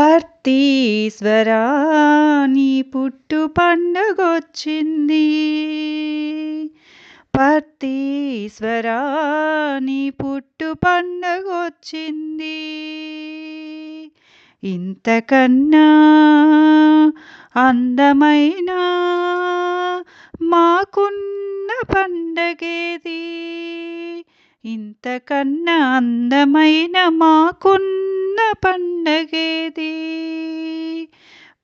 పర్తీశ్వరా నీ పుట్టు పండగొచ్చింది. పర్తీశ్వరా నీ పుట్టు పండగొచ్చింది. ఇంతకన్నా అందమైన మాకున్న పండగేది? ఇంతకన్నా అందమైన మాకున్న పండగేది?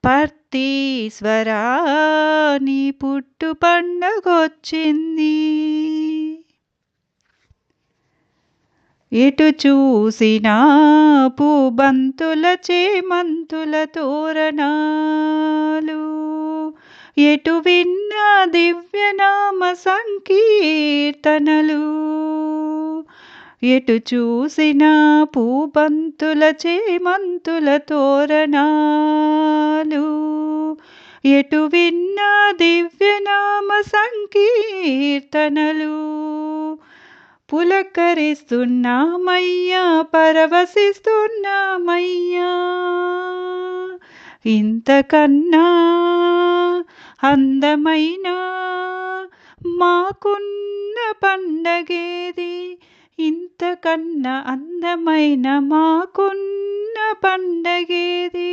పర్తీశ్వరాని పుట్టు పండగొచ్చింది. ఎటు చూసినా పూబంతుల చేమంతుల తోరణాలు. ఎటు విన్నా దివ్యనామ సంకీర్తనలు. ఎటు చూసినా పూబంతుల చేమంతుల తోరణాలు. ఎటు విన్నా దివ్యనామ సంకీర్తనలు. పులకరిస్తున్నామయ్యా పరవశిస్తున్నామయ్యా. ఇంతకన్నా అందమైన మాకున్న పండగేది ఇంతకన్నా అందమైన మాకున్న పండగేది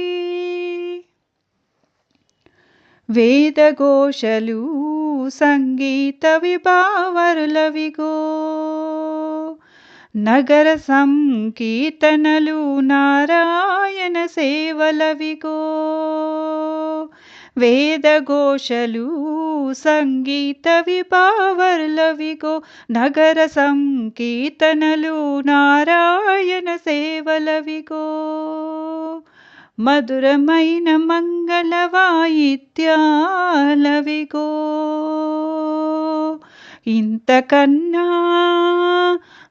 వేదఘోషలు సంగీత విభావరులవిగో నగర సంకీర్తనలు నారాయణ సేవలవిగో వేదఘోషలు సంగీత విభావర్లవిగో నగర సంకీర్తనలు నారాయణ సేవలవిగో. మధురమైన మంగళవాయిత్యాలవిగో ఇంతకన్నా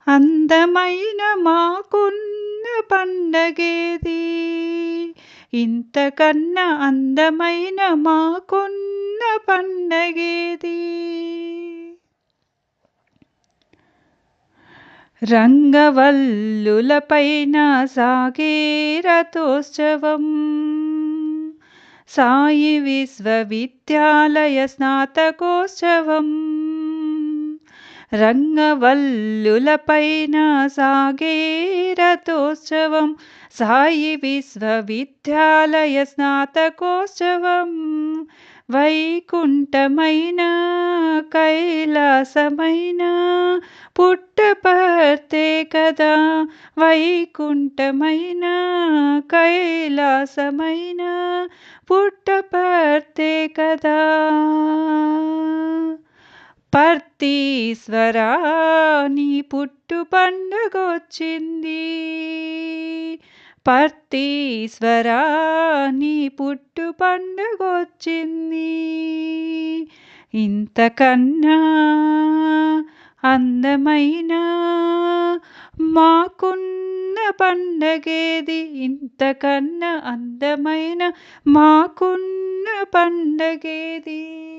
అందమైన మాకున్న పండగేది? ఇంతకన్నా అందమైన మాకున్న పండగేది? రంగవల్లులపైన సాగే రథోత్సవం. సాయి విశ్వవిద్యాలయ స్నాతకోత్సవం. రంగవల్లులపైన సాగే రథోత్సవం సాయి విశ్వవిద్యాలయ స్నాతకోత్సవం. వైకుంఠమైన కైలాసమైన పుట్టపర్తే కదా. వైకుంఠమైన కైలాసమైన పుట్టపర్తే కదా. పర్తీశ్వరా నీ పుట్టు పండగొచ్చింది. పర్తీశ్వరా నీ పుట్టు పండగొచ్చింది. ఇంతకన్నా అందమైన మాకున్న పండగేది? ఇంతకన్నా అందమైన మాకున్న పండగేది?